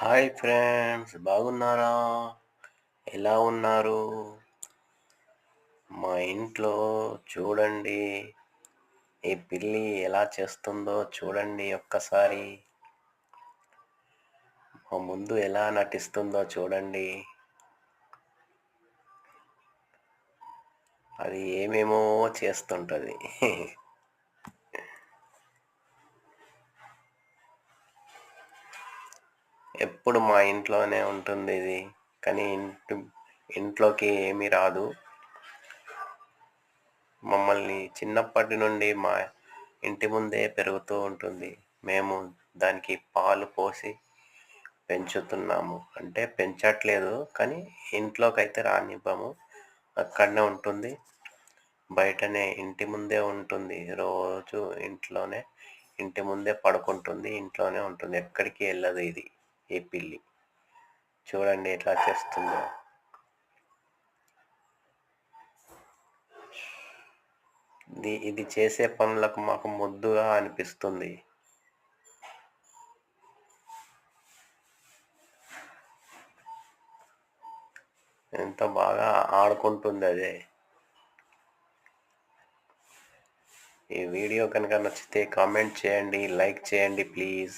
Hi friends బాగున్నారా? ఎలా ఉన్నారు? మా ఇంట్లో చూడండి ఈ పిల్లి ఎలా చేస్తుందో చూడండి ఒక్కసారి. మా ముందు ఎలా నటిస్తుందో చూడండి. అది ఏమేమో చేస్తుంటుంది. ఎప్పుడు మా ఇంట్లోనే ఉంటుంది ఇది. కానీ ఇంటి ఇంట్లోకి ఏమీ రాదు. మమ్మల్ని చిన్నప్పటి నుండి మా ఇంటి ముందే పెరుగుతూ ఉంటుంది. మేము దానికి పాలు పోసి పెంచుతున్నాము. అంటే పెంచట్లేదు కానీ ఇంట్లోకి అయితే రానివ్వము. అక్కడనే ఉంటుంది. బయటనే ఇంటి ముందే ఉంటుంది. రోజు ఇంట్లోనే ఇంటి ముందే పడుకుంటుంది ఇంట్లోనే ఉంటుంది. ఎక్కడికి వెళ్ళదు ఇది. ఈ పిల్లి? చూడండి ఎట్లా చేస్తుందో. ఇది ఇది చేసే పనులకు మాకు ముద్దుగా అనిపిస్తుంది. ఎంత బాగా ఆడుకుంటుంది అదే. ఈ వీడియో కనుక నచ్చితే కామెంట్ చేయండి లైక్ చేయండి ప్లీజ్.